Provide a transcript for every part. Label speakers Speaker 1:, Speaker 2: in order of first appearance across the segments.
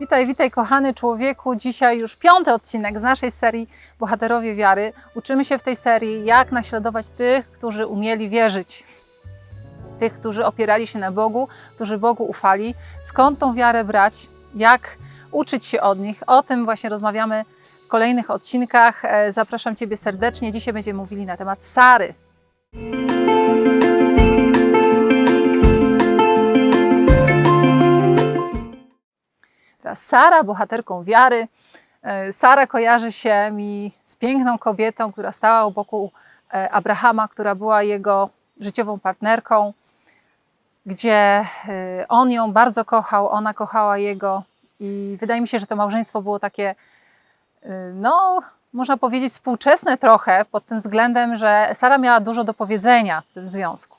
Speaker 1: Witaj, witaj kochany człowieku. Dzisiaj już piąty odcinek z naszej serii Bohaterowie Wiary. Uczymy się w tej serii, jak naśladować tych, którzy umieli wierzyć. Tych, którzy opierali się na Bogu, którzy Bogu ufali. Skąd tą wiarę brać? Jak uczyć się od nich? O tym właśnie rozmawiamy w kolejnych odcinkach. E, Zapraszam Ciebie serdecznie. Dzisiaj będziemy mówili na temat Sary. Sara, bohaterką wiary. E, Sara kojarzy się mi z piękną kobietą, która stała u boku e, Abrahama, która była jego życiową partnerką, gdzie e, on ją bardzo kochał, ona kochała jego i wydaje mi się, że to małżeństwo było takie, no, można powiedzieć, współczesne trochę pod tym względem, że Sara miała dużo do powiedzenia w tym związku.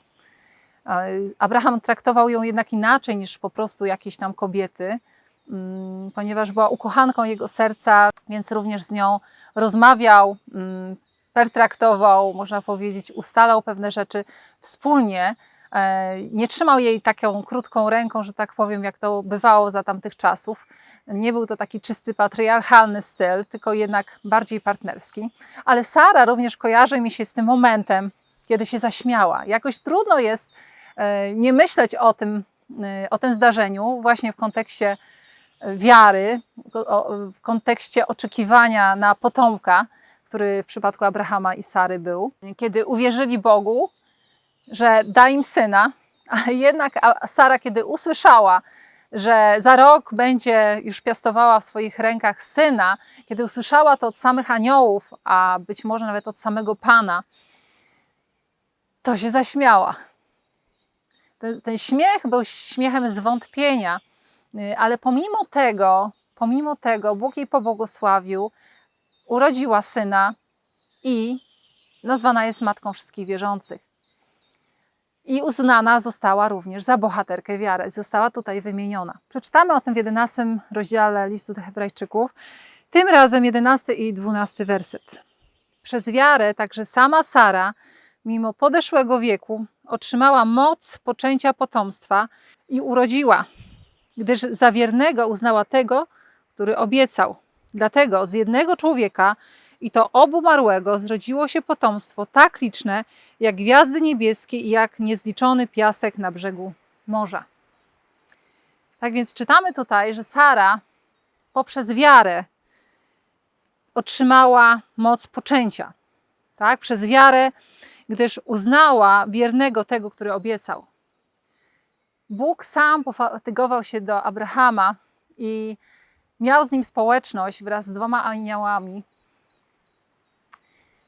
Speaker 1: Abraham traktował ją jednak inaczej niż po prostu jakieś tam kobiety ponieważ była ukochanką jego serca, więc również z nią rozmawiał, mm, pertraktował, można powiedzieć, ustalał pewne rzeczy wspólnie. E, Nie trzymał jej taką krótką ręką, że tak powiem, jak to bywało za tamtych czasów. Nie był to taki czysty patriarchalny styl, tylko jednak bardziej partnerski. Ale Sara również kojarzy mi się z tym momentem, kiedy się zaśmiała. Jakoś trudno jest e, nie myśleć o tym, e, o tym zdarzeniu właśnie w kontekście wiary, w kontekście oczekiwania na potomka, który w przypadku Abrahama i Sary był, kiedy uwierzyli Bogu, że da im syna, ale jednak Sara, kiedy usłyszała, że za rok będzie już piastowała w swoich rękach syna, kiedy usłyszała to od samych aniołów, a być może nawet od samego Pana, to się zaśmiała. Ten, ten śmiech był śmiechem zwątpienia, ale pomimo tego, pomimo tego Bóg jej pobłogosławił, urodziła syna i nazwana jest matką wszystkich wierzących. I uznana została również za bohaterkę wiary. Została tutaj wymieniona. Przeczytamy o tym w 11 rozdziale listu do Hebrajczyków. Tym razem 11 i 12 werset. Przez wiarę także sama Sara, mimo podeszłego wieku, otrzymała moc poczęcia potomstwa i urodziła gdyż za wiernego uznała tego, który obiecał. Dlatego z jednego człowieka, i to obumarłego, zrodziło się potomstwo tak liczne, jak gwiazdy niebieskie i jak niezliczony piasek na brzegu morza. Tak więc czytamy tutaj, że Sara poprzez wiarę otrzymała moc poczęcia. Tak? Przez wiarę, gdyż uznała wiernego tego, który obiecał. Bóg sam pofatygował się do Abrahama i miał z nim społeczność wraz z dwoma aniołami,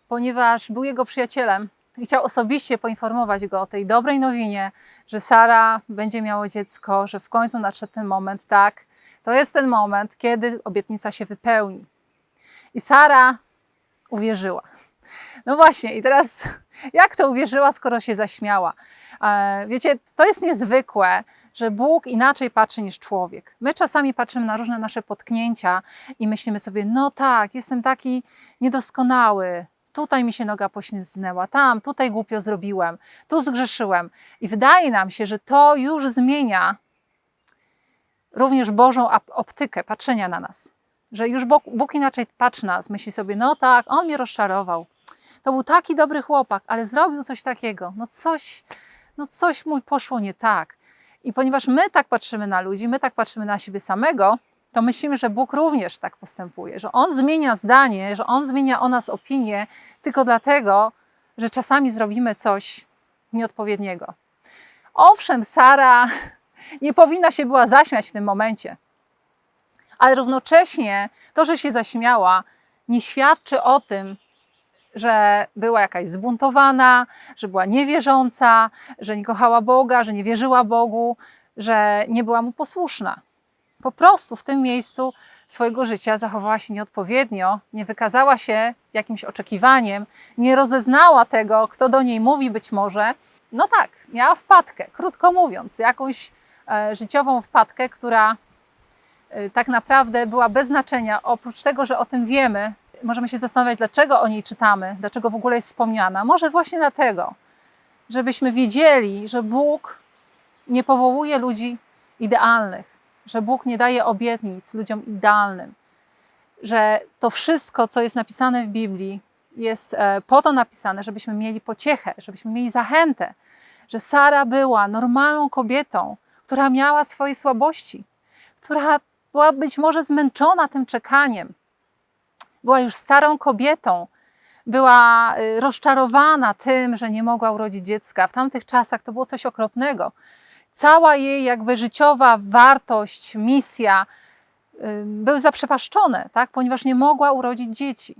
Speaker 1: ponieważ był jego przyjacielem i chciał osobiście poinformować go o tej dobrej nowinie, że Sara będzie miała dziecko, że w końcu nadszedł ten moment, tak, to jest ten moment, kiedy obietnica się wypełni. I Sara uwierzyła. No właśnie, i teraz jak to uwierzyła, skoro się zaśmiała? E, Wiecie, to jest niezwykłe, że Bóg inaczej patrzy niż człowiek. My czasami patrzymy na różne nasze potknięcia i myślimy sobie, no tak, jestem taki niedoskonały, tutaj mi się noga poślizgnęła, tam, tutaj głupio zrobiłem, tu zgrzeszyłem. I wydaje nam się, że to już zmienia również Bożą optykę patrzenia na nas. Że już Bóg, Bóg inaczej patrzy na nas, myśli sobie, no tak, on mnie rozczarował. To był taki dobry chłopak, ale zrobił coś takiego. No coś, no coś mu poszło nie tak. I ponieważ my tak patrzymy na ludzi, my tak patrzymy na siebie samego, to myślimy, że Bóg również tak postępuje, że On zmienia zdanie, że On zmienia o nas opinię tylko dlatego, że czasami zrobimy coś nieodpowiedniego. Owszem, Sara nie powinna się była zaśmiać w tym momencie, ale równocześnie to, że się zaśmiała, nie świadczy o tym, że była jakaś zbuntowana, że była niewierząca, że nie kochała Boga, że nie wierzyła Bogu, że nie była mu posłuszna. Po prostu w tym miejscu swojego życia zachowała się nieodpowiednio, nie wykazała się jakimś oczekiwaniem, nie rozeznała tego, kto do niej mówi być może. No tak, miała wpadkę, krótko mówiąc, jakąś e, życiową wpadkę, która e, tak naprawdę była bez znaczenia. Oprócz tego, że o tym wiemy, możemy się zastanawiać, dlaczego o niej czytamy, dlaczego w ogóle jest wspomniana. Może właśnie dlatego, żebyśmy wiedzieli, że Bóg nie powołuje ludzi idealnych, że Bóg nie daje obietnic ludziom idealnym, że to wszystko, co jest napisane w Biblii, jest e, po to napisane, żebyśmy mieli pociechę, żebyśmy mieli zachętę, że Sara była normalną kobietą, która miała swoje słabości, która była być może zmęczona tym czekaniem, była już starą kobietą, była y, rozczarowana tym, że nie mogła urodzić dziecka. W tamtych czasach to było coś okropnego. Cała jej jakby życiowa wartość, misja y, były zaprzepaszczone, tak? ponieważ nie mogła urodzić dzieci.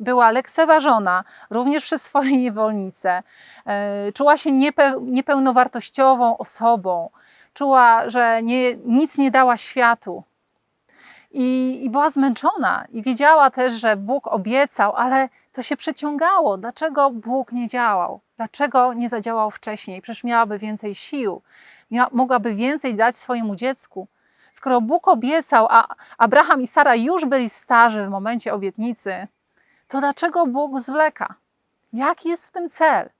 Speaker 1: Była lekceważona również przez swoje niewolnice, y, czuła się niepe, niepełnowartościową osobą, czuła, że nie, nic nie dała światu. I, I była zmęczona i wiedziała też, że Bóg obiecał, ale to się przeciągało. Dlaczego Bóg nie działał? Dlaczego nie zadziałał wcześniej? Przecież miałaby więcej sił, mia, mogłaby więcej dać swojemu dziecku. Skoro Bóg obiecał, a Abraham i Sara już byli starzy w momencie obietnicy, to dlaczego Bóg zwleka? Jaki jest w tym cel?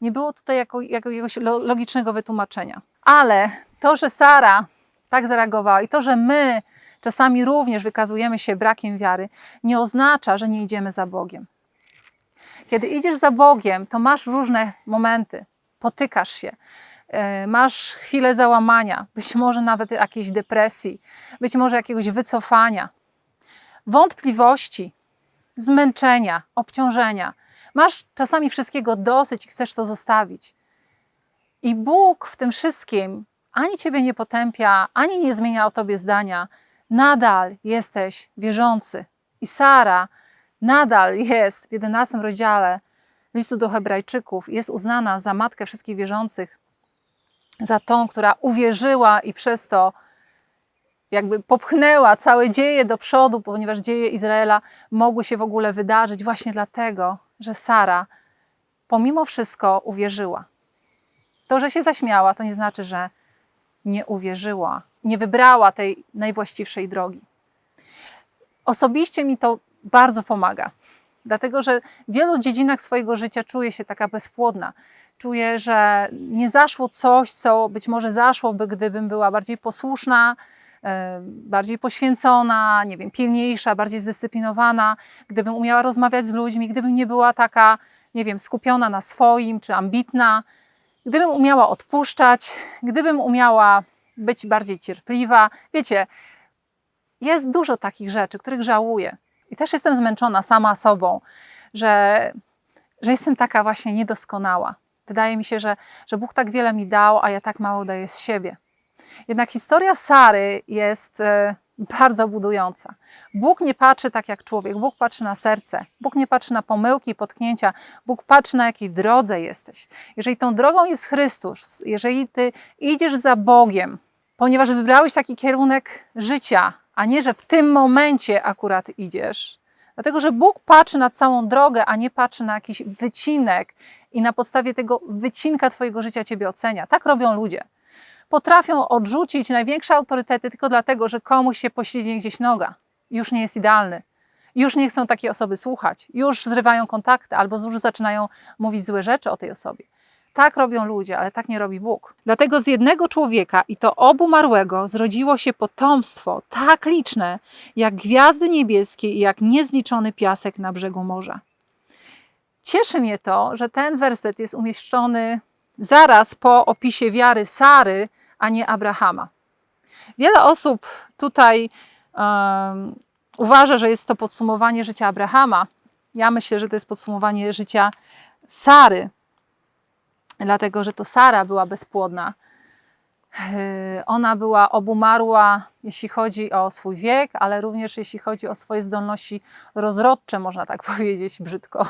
Speaker 1: Nie było tutaj jako, jakiegoś logicznego wytłumaczenia. Ale to, że Sara tak zareagowała i to, że my czasami również wykazujemy się brakiem wiary, nie oznacza, że nie idziemy za Bogiem. Kiedy idziesz za Bogiem, to masz różne momenty, potykasz się, e, masz chwilę załamania, być może nawet jakiejś depresji, być może jakiegoś wycofania, wątpliwości, zmęczenia, obciążenia. Masz czasami wszystkiego dosyć i chcesz to zostawić. I Bóg w tym wszystkim ani ciebie nie potępia, ani nie zmienia o tobie zdania. Nadal jesteś wierzący. I Sara nadal jest w 11 rozdziale listu do Hebrajczyków, jest uznana za matkę wszystkich wierzących, za tą, która uwierzyła i przez to jakby popchnęła całe dzieje do przodu, ponieważ dzieje Izraela mogły się w ogóle wydarzyć właśnie dlatego, że Sara pomimo wszystko uwierzyła. To, że się zaśmiała, to nie znaczy, że nie uwierzyła, nie wybrała tej najwłaściwszej drogi. Osobiście mi to bardzo pomaga, dlatego że w wielu dziedzinach swojego życia czuję się taka bezpłodna. Czuję, że nie zaszło coś, co być może zaszłoby, gdybym była bardziej posłuszna, e, bardziej poświęcona, nie wiem, pilniejsza, bardziej zdyscyplinowana, gdybym umiała rozmawiać z ludźmi, gdybym nie była taka, nie wiem, skupiona na swoim czy ambitna, gdybym umiała odpuszczać, gdybym umiała być bardziej cierpliwa. Wiecie, jest dużo takich rzeczy, których żałuję. I też jestem zmęczona sama sobą, że, że jestem taka właśnie niedoskonała. Wydaje mi się, że, że Bóg tak wiele mi dał, a ja tak mało daję z siebie. Jednak historia Sary jest e, bardzo budująca. Bóg nie patrzy tak jak człowiek, Bóg patrzy na serce, Bóg nie patrzy na pomyłki potknięcia, Bóg patrzy na jakiej drodze jesteś. Jeżeli tą drogą jest Chrystus, jeżeli ty idziesz za Bogiem, ponieważ wybrałeś taki kierunek życia, a nie, że w tym momencie akurat idziesz, dlatego że Bóg patrzy na całą drogę, a nie patrzy na jakiś wycinek i na podstawie tego wycinka Twojego życia Ciebie ocenia. Tak robią ludzie potrafią odrzucić największe autorytety tylko dlatego, że komuś się poślizgnie gdzieś noga. Już nie jest idealny. Już nie chcą takiej osoby słuchać. Już zrywają kontakty albo już zaczynają mówić złe rzeczy o tej osobie. Tak robią ludzie, ale tak nie robi Bóg. Dlatego z jednego człowieka i to obu marłego zrodziło się potomstwo tak liczne, jak gwiazdy niebieskie i jak niezliczony piasek na brzegu morza. Cieszy mnie to, że ten werset jest umieszczony zaraz po opisie wiary Sary, a nie Abrahama. Wiele osób tutaj um, uważa, że jest to podsumowanie życia Abrahama. Ja myślę, że to jest podsumowanie życia Sary, dlatego że to Sara była bezpłodna. Yy, ona była obumarła, jeśli chodzi o swój wiek, ale również jeśli chodzi o swoje zdolności rozrodcze, można tak powiedzieć brzydko.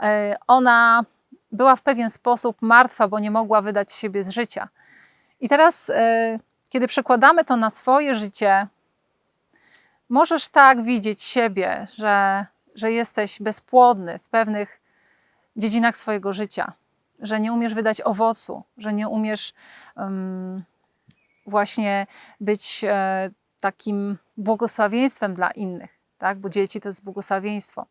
Speaker 1: Yy, ona była w pewien sposób martwa, bo nie mogła wydać siebie z życia. I teraz, e, kiedy przekładamy to na swoje życie, możesz tak widzieć siebie, że, że jesteś bezpłodny w pewnych dziedzinach swojego życia, że nie umiesz wydać owocu, że nie umiesz um, właśnie być e, takim błogosławieństwem dla innych, tak? bo dzieci to jest błogosławieństwo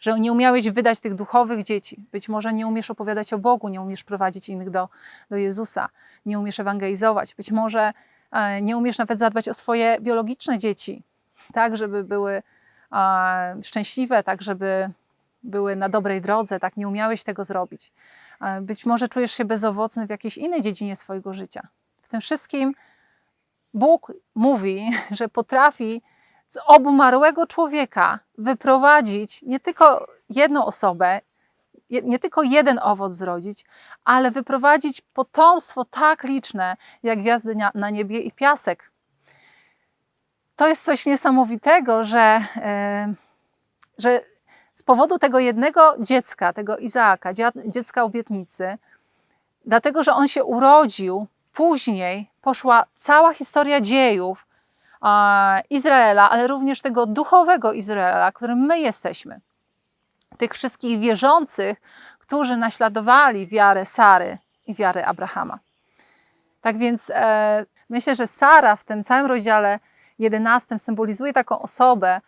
Speaker 1: że nie umiałeś wydać tych duchowych dzieci. Być może nie umiesz opowiadać o Bogu, nie umiesz prowadzić innych do, do Jezusa, nie umiesz ewangelizować. Być może e, nie umiesz nawet zadbać o swoje biologiczne dzieci, tak, żeby były e, szczęśliwe, tak, żeby były na dobrej drodze, tak, nie umiałeś tego zrobić. Być może czujesz się bezowocny w jakiejś innej dziedzinie swojego życia. W tym wszystkim Bóg mówi, że potrafi z obumarłego człowieka wyprowadzić nie tylko jedną osobę, nie tylko jeden owoc zrodzić, ale wyprowadzić potomstwo tak liczne, jak gwiazdy na, na niebie i piasek. To jest coś niesamowitego, że, e, że z powodu tego jednego dziecka, tego Izaaka, dziecka obietnicy, dlatego że on się urodził, później poszła cała historia dziejów Izraela, ale również tego duchowego Izraela, którym my jesteśmy. Tych wszystkich wierzących, którzy naśladowali wiarę Sary i wiarę Abrahama. Tak więc e, myślę, że Sara w tym całym rozdziale 11 symbolizuje taką osobę,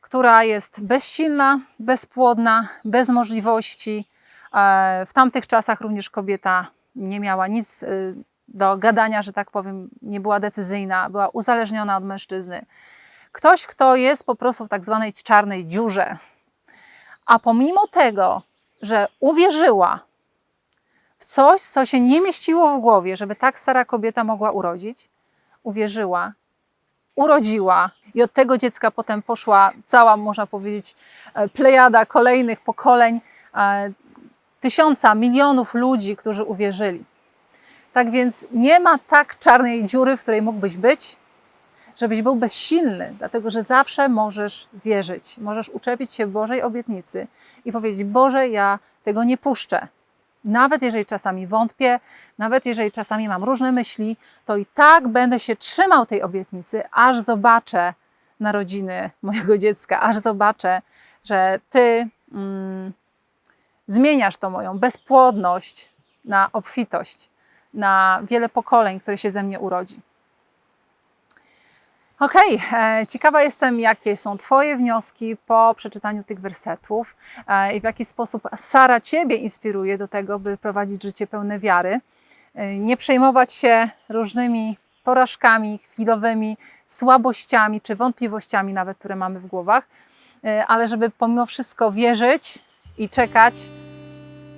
Speaker 1: która jest bezsilna, bezpłodna, bez możliwości. E, w tamtych czasach również kobieta nie miała nic y, do gadania, że tak powiem, nie była decyzyjna, była uzależniona od mężczyzny. Ktoś, kto jest po prostu w tak zwanej czarnej dziurze. A pomimo tego, że uwierzyła w coś, co się nie mieściło w głowie, żeby tak stara kobieta mogła urodzić, uwierzyła, urodziła i od tego dziecka potem poszła cała, można powiedzieć, e, plejada kolejnych pokoleń, e, tysiąca, milionów ludzi, którzy uwierzyli. Tak więc nie ma tak czarnej dziury, w której mógłbyś być, żebyś był bezsilny, dlatego że zawsze możesz wierzyć. Możesz uczepić się Bożej obietnicy i powiedzieć: Boże, ja tego nie puszczę. Nawet jeżeli czasami wątpię, nawet jeżeli czasami mam różne myśli, to i tak będę się trzymał tej obietnicy, aż zobaczę narodziny mojego dziecka, aż zobaczę, że Ty mm, zmieniasz tą moją bezpłodność na obfitość, na wiele pokoleń, które się ze mnie urodzi. Okej, e, ciekawa jestem, jakie są Twoje wnioski po przeczytaniu tych wersetów e, i w jaki sposób Sara Ciebie inspiruje do tego, by prowadzić życie pełne wiary. E, Nie przejmować się różnymi porażkami chwilowymi, słabościami czy wątpliwościami, nawet które mamy w głowach, ale żeby pomimo wszystko wierzyć i czekać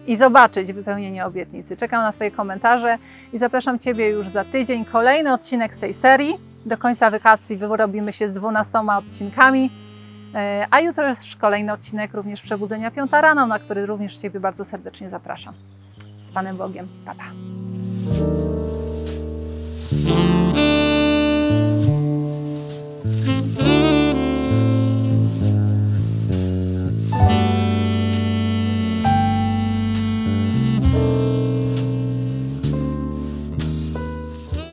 Speaker 1: i zobaczyć wypełnienie obietnicy. Czekam na Twoje komentarze i zapraszam Ciebie już za tydzień. Kolejny odcinek z tej serii. Do końca wakacji wyrobimy się z 12 odcinkami. E, A jutro jest kolejny odcinek również Przebudzenia Piąta rano, na który również Ciebie bardzo serdecznie zapraszam. Z Panem Bogiem. Pa, pa.